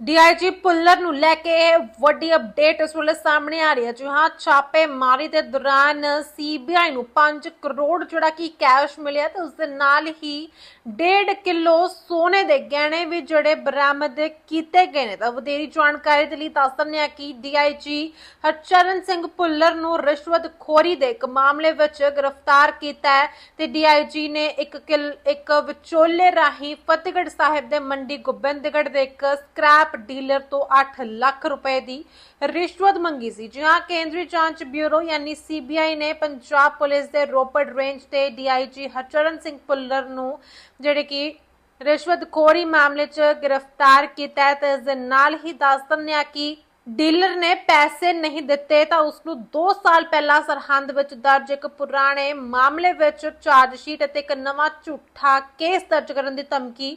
DIG Bhullar ਨੂੰ ਲੈ ਕੇ ਵੱਡੀ ਅਪਡੇਟ ਇਸ ਵੇਲੇ ਸਾਹਮਣੇ ਆ ਰਹੀ ਹੈ ਜੀ। ਹਾਂ ਦੇ ਦੌਰਾਨ ਸੀਬੀਆਈ ਨੂੰ 5 ਕਰੋੜ ਜਿਹੜਾ ਕਿ ਕੈਸ਼ ਮਿਲਿਆ ਤੇ ਉਸ ਦੇ ਨਾਲ ਹੀ 1.5 ਕਿਲੋ ਸੋਨੇ ਦੇ ਗਹਿਣੇ ਵੀ ਜਿਹੜੇ ਬਰਾਮਦ ਕੀਤੇ ਗਏ ਨੇ। ਤਾਂ ਵਧੇਰੀ ਜਾਣਕਾਰੀ ਦੇ ਲਈ ਦੱਸ ਦਿੰਦੇ ਹਾਂ ਕਿ ਡੀਆਈਜੀ ਹਰਚਰਨ ਸਿੰਘ ਪੁੱਲਰ ਨੂੰ ਰਿਸ਼ਵਤਖੋਰੀ ਦੇ ਇੱਕ ਮਾਮਲੇ ਵਿੱਚ ਗ੍ਰਿਫਤਾਰ ਕੀਤਾ ਹੈ ਤੇ ਡੀਆਈਜੀ ਨੇ ਇੱਕ ਕਿਲ, ਇੱਕ ਵਿਚੋਲੇ ਰਾਹੀਂ ਫਤਿਹਗੜ੍ਹ ਸਾਹਿਬ ਦੇ ਮੰਡੀ ਗੋਬਿੰਦਗੜ੍ਹ ਦੇ ਇੱਕ ਸਕ੍ਰੈਪ ਡੀਲਰ ਤੋਂ 8 ਲੱਖ ਰੁਪਏ ਦੀ ਰਿਸ਼ਵਤ ਮੰਗੀ ਸੀ। ਜੀ ਕੇਂਦਰੀ ਜਾਂਚ ਬਿਊਰੋ ਯਾਨੀ ਸੀਬੀਆਈ ਨੇ ਪੰਜਾਬ ਪੁਲਿਸ ਦੇ ਰੋਪੜ ਰੇਂਜ ਤੇ ਡੀਆਈਜੀ ਹਰਚਰਨ ਸਿੰਘ ਪੁੱਲਰ ਨੂੰ ਜਿਹੜੇ ਕਿ ਰਿਸ਼ਵਤਖੋਰੀ ਮਾਮਲੇ 'ਚ ਗ੍ਰਿਫਤਾਰ ਕੀਤਾ ਤੇ ਇਸ ਦੇ ਨਾਲ ਹੀ ਦੱਸ ਦਿੰਦੇ ਕਿ ਡੀਲਰ ਨੇ ਪੈਸੇ ਨਹੀਂ ਦਿੱਤੇ, ਤਾਂ ਉਸ ਨੂੰ 2 ਸਾਲ ਪਹਿਲਾਂ ਸਰਹੰਦ ਵਿੱਚ ਦਰਜ ਇੱਕ ਪੁਰਾਣੇ ਮਾਮਲੇ ਵਿੱਚ ਚਾਰਜ ਸ਼ੀਟ ਅਤੇ ਇੱਕ ਨਵਾਂ ਝੂਠਾ ਕੇਸ ਦਰਜ ਕਰਨ ਦੀ ਧਮਕੀ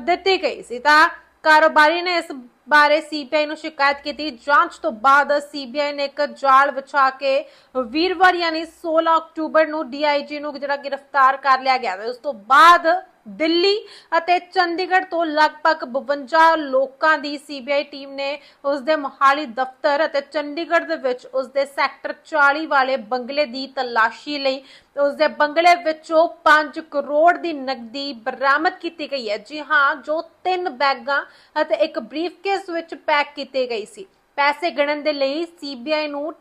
ਦਿੱਤੀ ਗਈ ਸੀ। ਤਾਂ ਕਾਰੋਬਾਰੀ ਨੇ ਇਸ ਬਾਰੇ ਸੀਬੀਆਈ ਨੂੰ ਸ਼ਿਕਾਇਤ ਕੀਤੀ। ਜਾਂਚ ਤੋਂ ਬਾਅਦ ਸੀਬੀਆਈ ਨੇ ਇੱਕ ਜਾਲ ਵਿਛਾ ਕੇ ਵੀਰਵਾਰ ਯਾਨੀ 16 ਅਕਤੂਬਰ ਨੂੰ ਡੀਆਈਜੀ ਨੂੰ ਜਿਹੜਾ ਗ੍ਰਿਫਤਾਰ ਕਰ ਲਿਆ ਗਿਆ। ਉਸ ਤੋਂ ਬਾਅਦ ਦਿੱਲੀ ਅਤੇ ਚੰਡੀਗੜ੍ਹ ਤੋਂ ਲਗਭਗ 52 ਲੋਕਾਂ ਦੀ ਸੀਬੀਆਈ ਟੀਮ ਨੇ ਉਸ ਦੇ ਮੋਹਾਲੀ ਦਫ਼ਤਰ ਅਤੇ ਚੰਡੀਗੜ੍ਹ ਦੇ ਵਿੱਚ ਉਸ ਦੇ ਸੈਕਟਰ 40 ਵਾਲੇ ਬੰਗਲੇ ਦੀ ਤਲਾਸ਼ੀ ਲਈ ਉਸ ਦੇ ਬੰਗਲੇ ਵਿੱਚੋਂ 5 ਕਰੋੜ ਦੀ ਨਕਦੀ ਬਰਾਮਦ ਕੀਤੀ ਗਈ ਹੈ। ਜੀ ਹਾਂ, ਜੋ ਤਿੰਨ ਬੈਗਾਂ ਅਤੇ ਇੱਕ ਬਰੀਫਕੇਸ ਵਿੱਚ ਪੈਕ ਕੀਤੀ ਗਈ ਸੀ। ਪੈਸੇ ਗਣਨ ਦੇ ਲਈ ਸੀਬੀਆਈ ਨੂੰ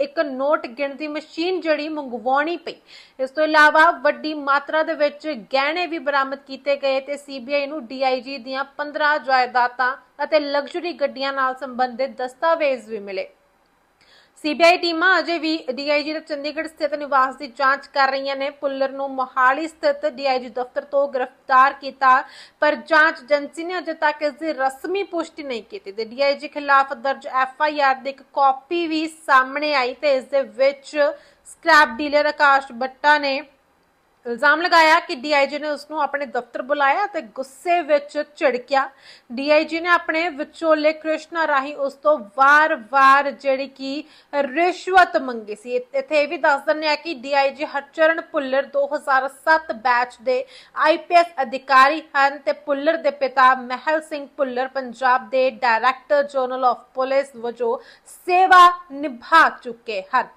ਇੱਕ ਨੋਟ ਗਿਣਤੀ ਮਸ਼ੀਨ ਜਿਹੜੀ ਮੰਗਵਾਉਣੀ ਪਈ। ਇਸ ਤੋਂ ਇਲਾਵਾ ਵੱਡੀ ਮਾਤਰਾ ਦੇ ਵਿੱਚ ਗਹਿਣੇ ਵੀ ਬਰਾਮਦ ਕੀਤੇ ਗਏ ਤੇ ਸੀਬੀਆਈ ਨੂੰ ਡੀਆਈਜੀ ਦੀਆਂ 15 ਜਾਇਦਾਦਾਂ ਅਤੇ ਲਗਜ਼ਰੀ ਗੱਡੀਆਂ ਨਾਲ ਸੰਬੰਧਿਤ ਦਸਤਾਵੇਜ਼ ਵੀ ਮਿਲੇ। ਸੀਬੀਆਈ ਟੀਮਾਂ ਅਜੇ ਵੀ ਡੀਆਈਜੀ ਦੇ ਚੰਡੀਗੜ੍ਹ ਸਥਿਤ ਨਿਵਾਸ ਦੀ ਜਾਂਚ ਕਰ ਰਹੀਆਂ ਨੇ। ਪੁੱਲਰ ਨੂੰ ਮੋਹਾਲੀ ਸਥਿਤ ਡੀਆਈਜੀ ਦਫ਼ਤਰ ਤੋਂ ਗ੍ਰਿਫਤਾਰ ਕੀਤਾ, ਪਰ ਜਾਂਚ ਏਜੰਸੀ ਨੇ ਅਜੇ ਤੱਕ ਇਸ ਦੀ ਰਸਮੀ ਪੁਸ਼ਟੀ ਨਹੀਂ ਕੀਤੀ। ਤੇ ਡੀਆਈਜੀ ਖਿਲਾਫ ਦਰਜ ਐਫਆਈਆਰ ਦੀ ਇੱਕ ਕਾਪੀ ਵੀ ਸਾਹਮਣੇ ਆਈ ਤੇ ਇਸ ਦੇ ਵਿੱਚ ਸਕ੍ਰੈਪ ਡੀਲਰ ਆਕਾਸ਼ ਬੱਟਾ ਨੇ ਇਲਜ਼ਾਮ ਲਗਾਇਆ ਕਿ ਡੀਆਈਜੀ ਨੇ ਉਸ ਨੂੰ ਆਪਣੇ ਦਫ਼ਤਰ ਬੁਲਾਇਆ ਤੇ ਗੁੱਸੇ ਵਿੱਚ ਝਿੜਕਿਆ। ਡੀਆਈਜੀ ਨੇ ਆਪਣੇ ਵਿਚੋਲੇ ਕ੍ਰਿਸ਼ਨਾ ਰਾਹੀਂ ਉਸ ਤੋਂ ਵਾਰ-ਵਾਰ ਜਿਹੜੀ ਕਿ ਰਿਸ਼ਵਤ ਮੰਗੀ ਸੀ। ਇੱਥੇ ਇਹ ਵੀ ਦੱਸ ਦਿੰਦੇ ਆ ਕਿ ਡੀਆਈਜੀ ਹਰਚਰਨ ਪੁੱਲਰ 2007 ਬੈਚ ਦੇ ਆਈਪੀਐਸ ਅਧਿਕਾਰੀ ਹਨ ਤੇ ਪੁੱਲਰ ਦੇ ਪਿਤਾ ਮਹਿਲ ਸਿੰਘ ਪੁੱਲਰ ਪੰਜਾਬ ਦੇ ਡਾਇਰੈਕਟਰ ਜਨਰਲ ਆਫ ਪੁਲਿਸ ਵਜੋਂ ਸੇਵਾ ਨਿਭਾ ਚੁੱਕੇ ਹਨ।